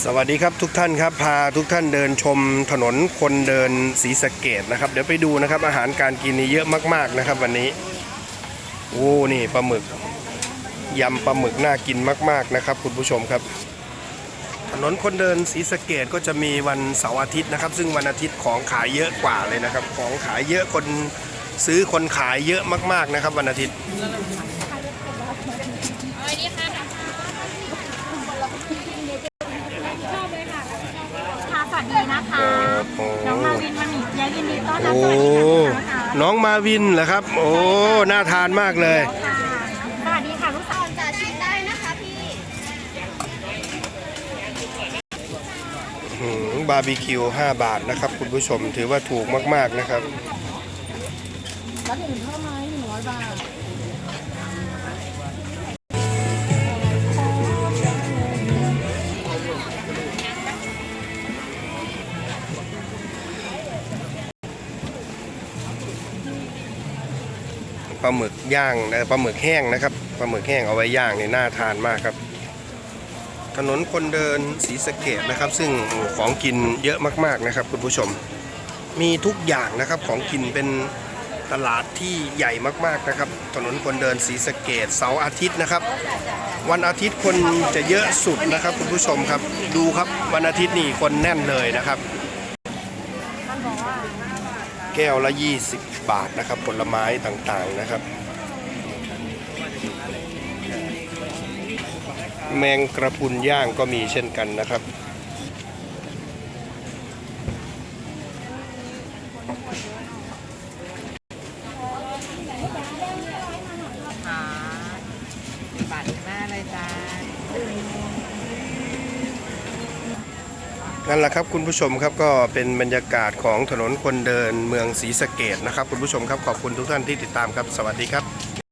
สวัสดีครับทุกท่านครับพาทุกท่านเดินชมถนนคนเดินศรีสะเกดนะครับ เดี๋ยวไปดูนะครับอาหารการกินนี่เยอะมาก ๆนะครับ วันนี้โอ้นี่ปลาหมึกยำปลาหมึกน่ากินมาก ๆนะครับ คุณผู้ชมครับ ถนนคนเดินศรีสะเกดก็จะมีวันเสาร์อาทิตย์นะครับ ซึ่งวันอาทิตย์ของขายเยอะกว่าเลยนะครับ ของขายเยอะคนซื้อคนขายเยอะมาก ๆนะครับ วันอาทิตย์ ค่ะส วัสดีนะคะโอ้น้องมาวินมาหนิยายยินดีต้อนรับโอ้สวัสดีนะคะน้องมาวินเหรอครับ โอ้น่าทานมากเลย ค่ะสวัสดีค่ะลูกสาวจะชิมได้นะคะพี่หือบาร์บีคิว 5 บาทนะครับ คุณผู้ชมถือว่าถูกมาก ๆ นะครับ แล้วถึงเท่าไหร่หนึ่งร้อยบาท ปลาหมึกย่างนะปลาหมึกแห้งนะครับปลาหมึกแห้งเอาไว้ย่างเนี่ยน่าทานมากครับ ถนนคนเดินศรีสะเกดนะครับ ซึ่งของกินเยอะมากๆนะครับคุณผู้ชม มีทุกอย่างนะครับของกินเป็นตลาดที่ใหญ่มากๆนะครับ ถนนคนเดินศรีสะเกดเสาร์อาทิตย์นะครับ วันอาทิตย์คนจะเยอะสุดนะครับคุณผู้ชมครับ ดูครับวันอาทิตย์นี่คนแน่นเลยนะครับ แก้วละ 20 บาทนะครับ ผลไม้ต่างๆนะครับ แมงกระพุนย่างก็มีเช่นกันนะครับ นั่นแหละครับคุณผู้ชมครับก็เป็นบรรยากาศของถนนคนเดินเมืองศรีสะเกดนะครับ คุณผู้ชมครับขอบคุณทุกท่านที่ติดตามครับ สวัสดีครับ